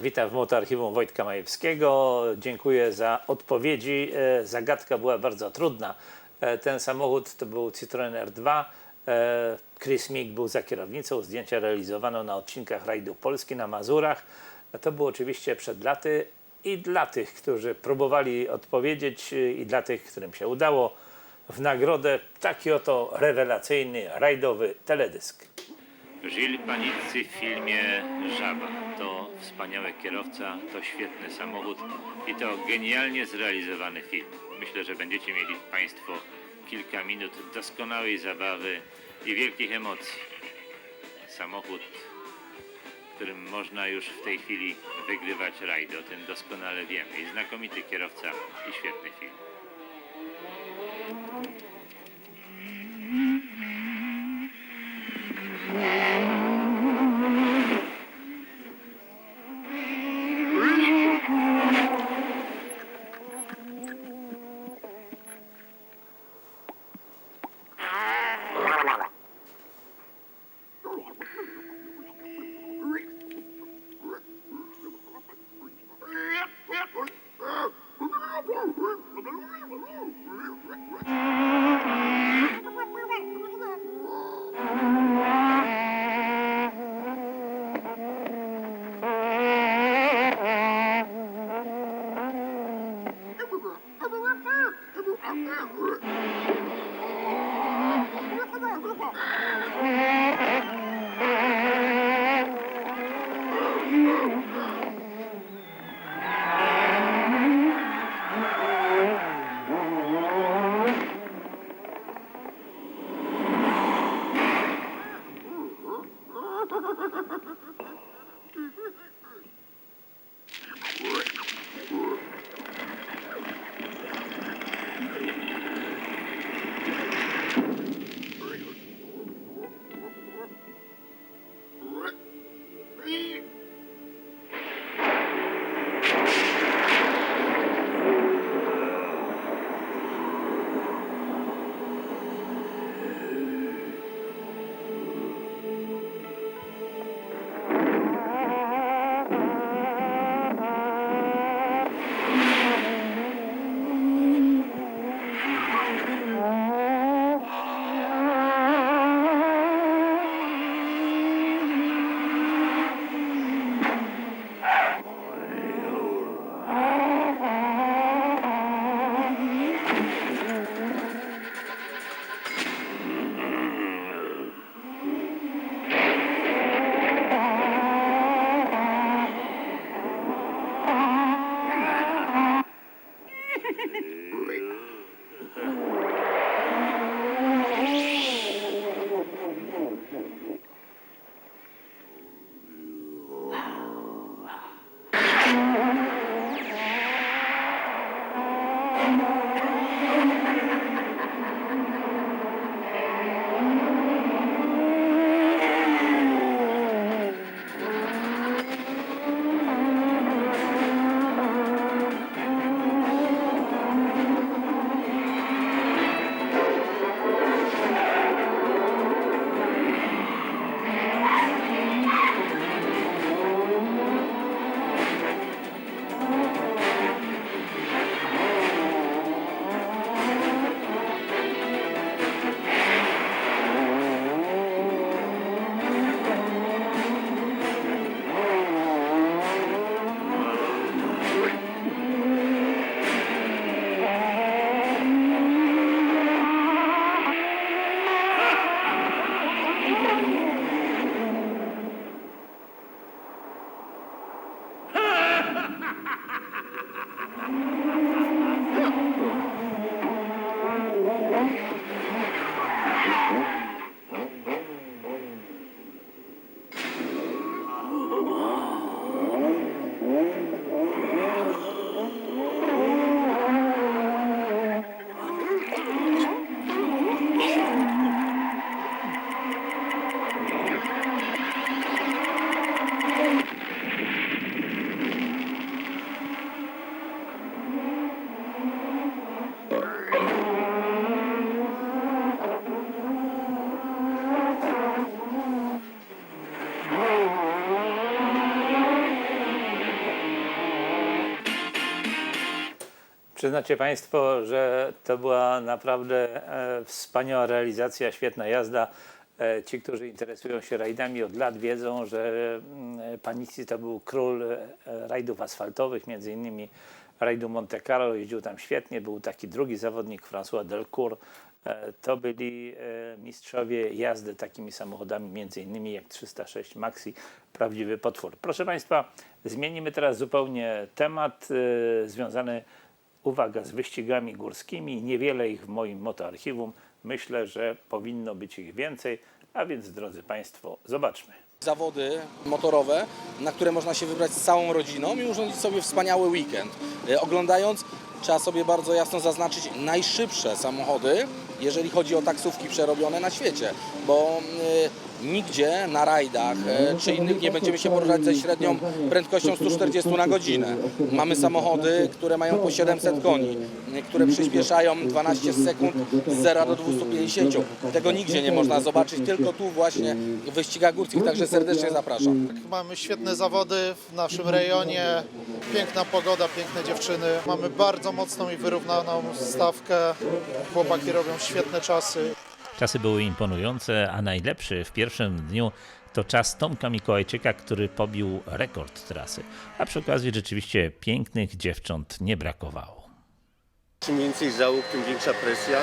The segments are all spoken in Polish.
Witam w Motoarchiwum Wojtka Majewskiego. Dziękuję za odpowiedzi. E, Zagadka była bardzo trudna. E, Ten samochód to był Citroen R2. E, Chris Mick był za kierownicą. Zdjęcia realizowano na odcinkach rajdu Polski na Mazurach. To było oczywiście przed laty i dla tych, którzy próbowali odpowiedzieć i dla tych, którym się udało, w nagrodę taki oto rewelacyjny rajdowy teledysk. Gilles Panicki w filmie Żaba wspaniały kierowca, to świetny samochód i to genialnie zrealizowany film. Myślę, że będziecie mieli Państwo kilka minut doskonałej zabawy i wielkich emocji. Samochód, którym można już w tej chwili wygrywać rajdy, o tym doskonale wiemy. I znakomity kierowca i świetny film. Yeah. Przyznacie Państwo, że to była naprawdę e, wspaniała realizacja, świetna jazda. E, ci, którzy interesują się rajdami od lat wiedzą, że mm, Panici to był król e, rajdów asfaltowych, między innymi rajdu Monte Carlo, jeździł tam świetnie. Był taki drugi zawodnik, François Delcourt. To byli mistrzowie jazdy takimi samochodami, między innymi jak 306 Maxi, prawdziwy potwór. Proszę Państwa, zmienimy teraz zupełnie temat związany uwaga, z wyścigami górskimi. Niewiele ich w moim motoarchiwum. Myślę, że powinno być ich więcej. A więc, drodzy Państwo, zobaczmy. zawody motorowe, na które można się wybrać z całą rodziną i urządzić sobie wspaniały weekend. E, Oglądając, trzeba sobie bardzo jasno zaznaczyć najszybsze samochody, jeżeli chodzi o taksówki przerobione na świecie, bo e, nigdzie na rajdach e, czy innych nie będziemy się poruszać ze średnią prędkością 140 na godzinę. Mamy samochody, które mają po 700 koni, które przyspieszają 12 sekund z 0 do 250. Tego nigdzie nie można zobaczyć, tylko tu właśnie w wyścigach górskich, także serdecznie zapraszam. Mamy świetne zawody w naszym rejonie, piękna pogoda, piękne dziewczyny. Mamy bardzo mocną i wyrównaną stawkę. Chłopaki robią świetne czasy. Czasy były imponujące, a najlepszy w pierwszym dniu to czas Tomka Mikołajczyka, który pobił rekord trasy. A przy okazji rzeczywiście pięknych dziewcząt nie brakowało. Czym więcej załóg, tym większa presja.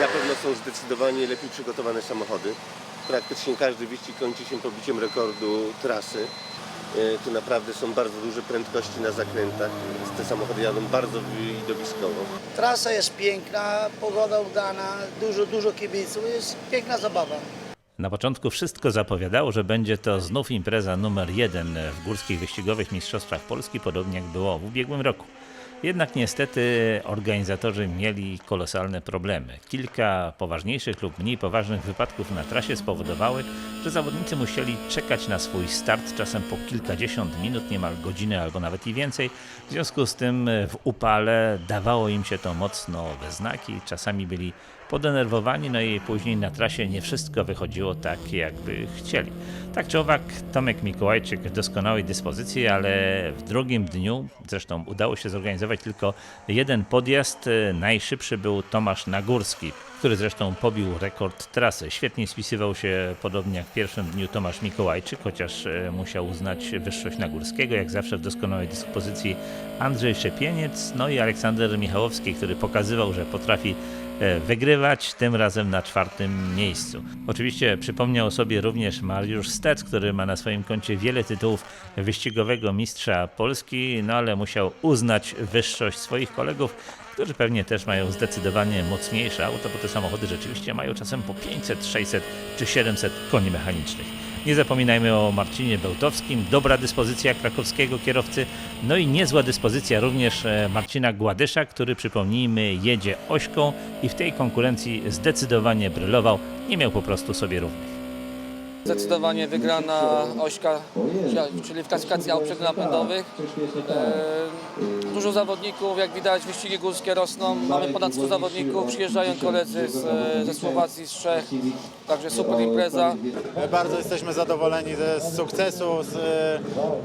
Na pewno są zdecydowanie lepiej przygotowane samochody. Praktycznie każdy wyścig kończy się pobiciem rekordu trasy. E, Tu naprawdę są bardzo duże prędkości na zakrętach. Te samochody jadą bardzo widowiskowo. Trasa jest piękna, pogoda udana, dużo, dużo kibiców, jest piękna zabawa. Na początku wszystko zapowiadało, że będzie to znów impreza numer jeden w górskich wyścigowych mistrzostwach Polski, podobnie jak było w ubiegłym roku. Jednak niestety organizatorzy mieli kolosalne problemy. Kilka poważniejszych lub mniej poważnych wypadków na trasie spowodowały, że zawodnicy musieli czekać na swój start czasem po kilkadziesiąt minut, niemal godzinę albo nawet i więcej. W związku z tym w upale dawało im się to mocno we znaki. Czasami byli podenerwowani, no i później na trasie nie wszystko wychodziło tak, jakby chcieli. Tak czy owak, Tomek Mikołajczyk w doskonałej dyspozycji, ale w drugim dniu, zresztą udało się zorganizować tylko jeden podjazd. Najszybszy był Tomasz Nagórski, który zresztą pobił rekord trasy. Świetnie spisywał się, podobnie jak w pierwszym dniu Tomasz Mikołajczyk, chociaż e, musiał uznać wyższość Nagórskiego, jak zawsze w doskonałej dyspozycji Andrzej Szepieniec, no i Aleksander Michałowski, który pokazywał, że potrafi e, wygrywać, tym razem na czwartym miejscu. Oczywiście przypomniał sobie również Mariusz Stec, który ma na swoim koncie wiele tytułów wyścigowego mistrza Polski, no ale musiał uznać wyższość swoich kolegów, którzy pewnie też mają zdecydowanie mocniejsze auto, bo te samochody rzeczywiście mają czasem po 500, 600 czy 700 koni mechanicznych. Nie zapominajmy o Marcinie Bełtowskim, dobra dyspozycja krakowskiego kierowcy, no i niezła dyspozycja również e, Marcina Gładysza, który przypomnijmy jedzie ośką i w tej konkurencji zdecydowanie brylował, nie miał po prostu sobie równych. Zdecydowanie wygrana ośka, czyli w klasyfikacji aut przednapędowych. E, Dużo zawodników, jak widać wyścigi górskie rosną. Mamy ponad 100 zawodników, przyjeżdżają koledzy z, ze Słowacji, z Czech. Także super impreza. Bardzo jesteśmy zadowoleni ze z sukcesu.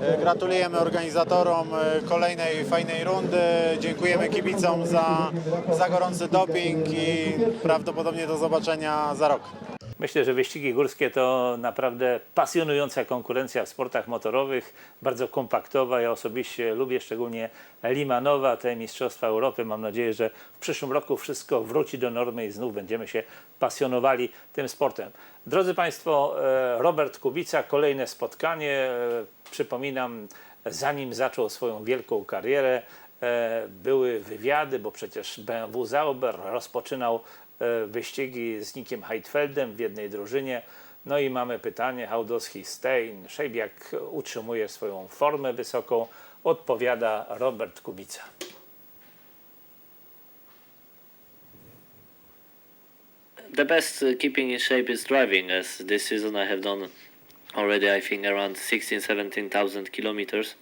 E, gratulujemy organizatorom e, kolejnej fajnej rundy. Dziękujemy kibicom za, za gorący doping i prawdopodobnie do zobaczenia za rok. Myślę, że wyścigi górskie to naprawdę pasjonująca konkurencja w sportach motorowych, bardzo kompaktowa. Ja osobiście lubię szczególnie Limanowa, te Mistrzostwa Europy. Mam nadzieję, że w przyszłym roku wszystko wróci do normy i znów będziemy się pasjonowali tym sportem. Drodzy Państwo, e, Robert Kubica, kolejne spotkanie. E, Przypominam, zanim zaczął swoją wielką karierę, e, były wywiady, bo przecież BMW Zauber rozpoczynał wyścigi z Nikiem Heidfeldem w jednej drużynie. No i mamy pytanie, how does he stay in shape? Jak utrzymuje swoją formę wysoką? Odpowiada Robert Kubica. the best keeping in shape is driving as this season i have done already i think around 16 17000 kilometers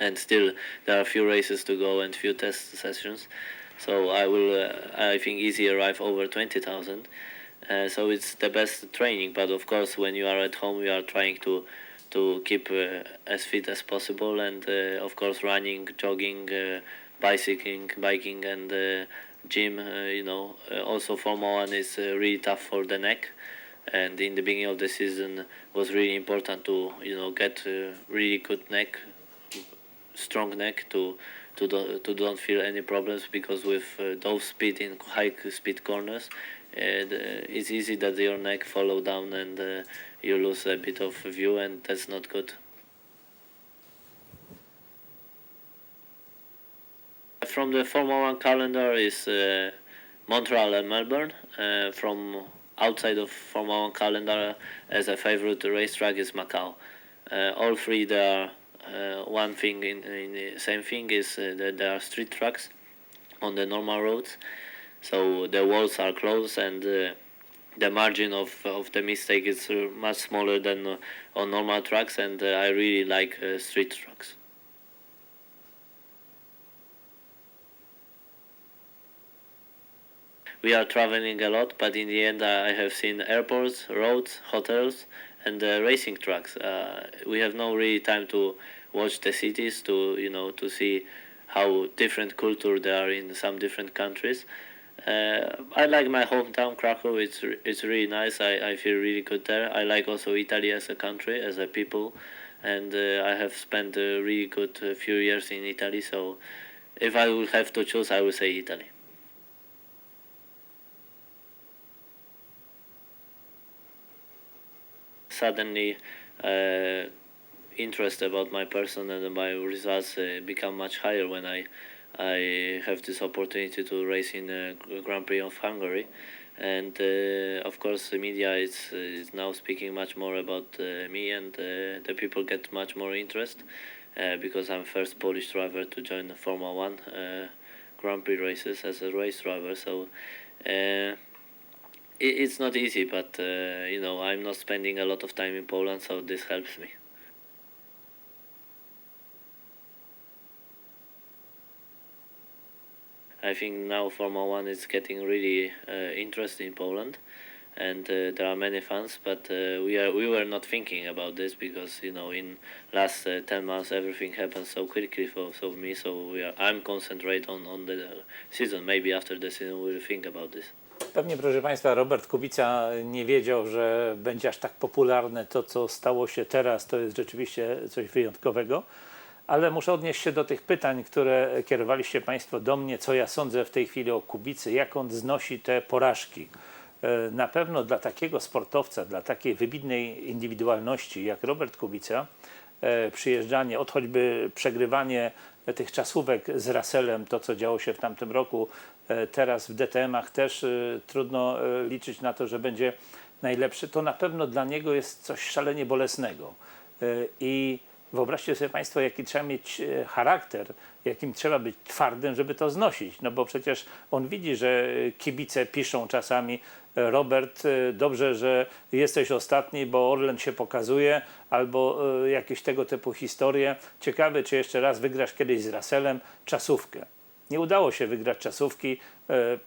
and still there are few races to go and few test sessions so i will uh, i think easy arrive over 20000 uh, so it's the best training but of course when you are at home you are trying to to keep uh, as fit as possible and uh, of course running jogging uh, bicycling, biking, and uh, gym. You know, also Formula One is really tough for the neck, and in the beginning of the season was really important to you know get really good neck, strong neck to to do, to don't feel any problems because with uh, those speed in high speed corners, uh, it's easy that your neck follow down and uh, you lose a bit of view, and that's not good. From the Formula One calendar is uh, Montreal and Melbourne. Uh, from outside of Formula One calendar, as a favorite racetrack is Macau. Uh, all three there uh, one thing in, in the same thing is uh, that there are street trucks on the normal roads, so the walls are closed and uh, the margin of of the mistake is uh, much smaller than uh, on normal trucks, and uh, I really like uh, street trucks. we are traveling a lot, but in the end, uh, I have seen airports, roads, hotels, and uh, racing tracks. Uh, we have no really time to watch the cities, to you know, to see how different culture there are in some different countries. Uh, I like my hometown, Krakow. It's it's really nice. I, I feel really good there. I like also Italy as a country, as a people, and uh, I have spent a really good uh, few years in Italy. So, if I would have to choose, I would say Italy. Suddenly uh, interest about my person and my results uh, become much higher when I I have this opportunity to race in the Grand Prix of Hungary, and uh, of course the media is is now speaking much more about uh, me, and uh, the people get much more interest uh, because I'm first Polish driver to join the Formula One uh, Grand Prix races as a race driver. So. It, it's not easy, but uh, you know I'm not spending a lot of time in Poland, so this helps me. I think now Formula One is getting really uh, interested in Poland, and uh, there are many fans. But uh, we are we were not thinking about this because you know in last uh, ten months everything happened so quickly for so me. So we are I'm concentrate on on the season. Maybe after the season we'll think about this. Pewnie, proszę Państwa, Robert Kubica nie wiedział, że będzie aż tak popularne to, co stało się teraz. To jest rzeczywiście coś wyjątkowego. Ale muszę odnieść się do tych pytań, które kierowaliście Państwo do mnie, co ja sądzę w tej chwili o Kubicy, jak on znosi te porażki. E, Na pewno dla takiego sportowca, dla takiej wybitnej indywidualności jak Robert Kubica, e, przyjeżdżanie, od choćby przegrywanie tych czasówek z Russellem, to co działo się w tamtym roku, e, teraz w DTM-ach też e, trudno e, liczyć na to, że będzie najlepszy, to na pewno dla niego jest coś szalenie bolesnego. I wyobraźcie sobie Państwo, jaki trzeba mieć e, charakter, jakim trzeba być twardym, żeby to znosić. No bo przecież on widzi, że e, kibice piszą czasami e, Robert, dobrze, że jesteś ostatni, bo Orlen się pokazuje, albo jakieś tego typu historie. Ciekawe, czy jeszcze raz wygrasz kiedyś z Russellem czasówkę. Nie udało się wygrać czasówki.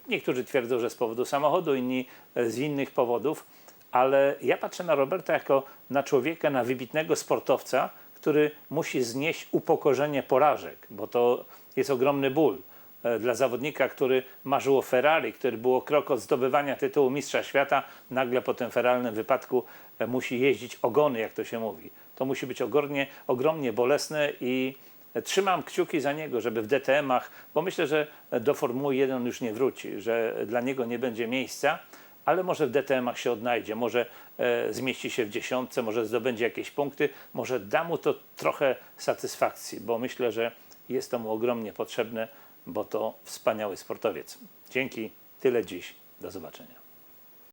Niektórzy twierdzą, że z powodu samochodu, inni z innych powodów, ale ja patrzę na Roberta jako na człowieka, na wybitnego sportowca, który musi znieść upokorzenie porażek, bo to jest ogromny ból e, dla zawodnika, który marzył o Ferrari, który był o krok od zdobywania tytułu mistrza świata, nagle po tym feralnym wypadku e, musi jeździć ogony, jak to się mówi. To musi być ogromnie, ogromnie bolesne i e, trzymam kciuki za niego, żeby w DTM-ach, bo myślę, że do Formuły 1 już nie wróci, że dla niego nie będzie miejsca, ale może w DTM-ach się odnajdzie, może e, zmieści się w dziesiątce, może zdobędzie jakieś punkty, może da mu to trochę satysfakcji, bo myślę, że jest to mu ogromnie potrzebne, bo to wspaniały sportowiec. Dzięki, tyle dziś, do zobaczenia.